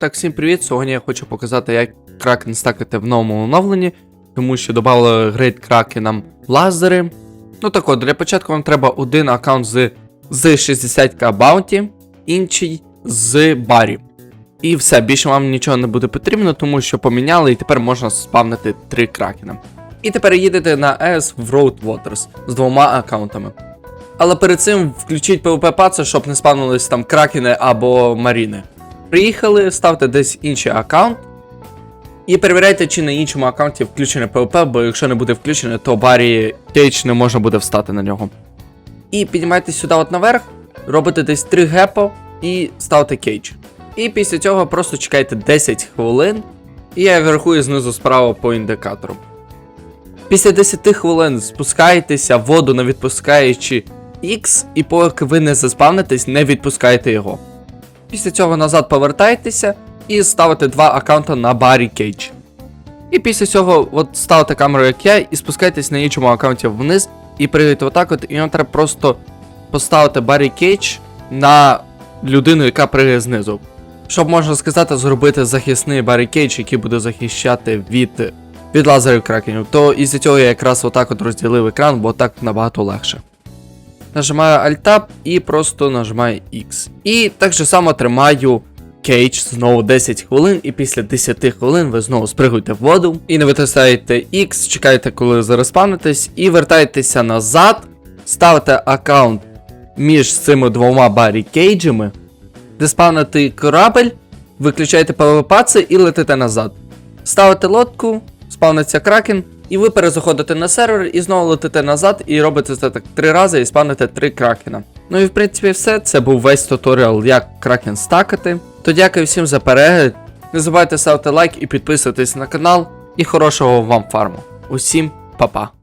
Так, всім привіт! Сьогодні я хочу показати, як кракен стакати в новому оновленні, тому що додали грейд кракенам лазери. Ну так от, для початку вам треба один аккаунт з, з 60к баунті, інший з барі. І все, більше вам нічого не буде потрібно, тому що поміняли і тепер можна спавнити три кракена. І тепер їдете на ES в Road Waters з двома аккаунтами. Але перед цим включіть PvP паца, щоб не спавнились там кракени або маріни. Приїхали, ставте десь інший аккаунт. І перевіряйте, чи на іншому аккаунті включене PvP, бо якщо не буде включене, то барі кейдж не можна буде встати на нього. І піднімайтесь сюди от наверх, робите десь 3 гепо і ставте кейдж. І після цього просто чекайте 10 хвилин. І я рахую знизу справа по індикатору. Після 10 хвилин спускаєтеся воду не відпускаючи X, і поки ви не заспавнитесь, не відпускайте його. Після цього назад повертайтеся і ставите два аккаунта на барі кейдж. І після цього от ставите камеру, як я, і спускайтесь на іншому аккаунті вниз, і приїдете отак от, і вам треба просто поставити барі кейдж на людину, яка пригає знизу. Щоб можна сказати, зробити захисний барі кейдж, який буде захищати від, від лазерів кракенів. То із-за цього я якраз отак от розділив екран, бо так набагато легше. Нажимаю Alt-Tab і просто нажимаю X. І так же само тримаю кейдж знову 10 хвилин, і після 10 хвилин ви знову спригуєте в воду і не витискаєте X, чекаєте, коли зареспавнитесь, і вертаєтеся назад, ставите аккаунт між цими двома барі кейджами, де спавнити корабель, виключаєте PvP і летите назад. Ставите лодку, спавниться кракен, і ви перезаходите на сервер і знову летите назад і робите це так три рази і спавните три кракена. Ну і в принципі все. Це був весь туторіал, як кракен стакати. То дякую всім за перегляд. Не забувайте ставити лайк і підписуватись на канал. І хорошого вам фарму. Усім па-па.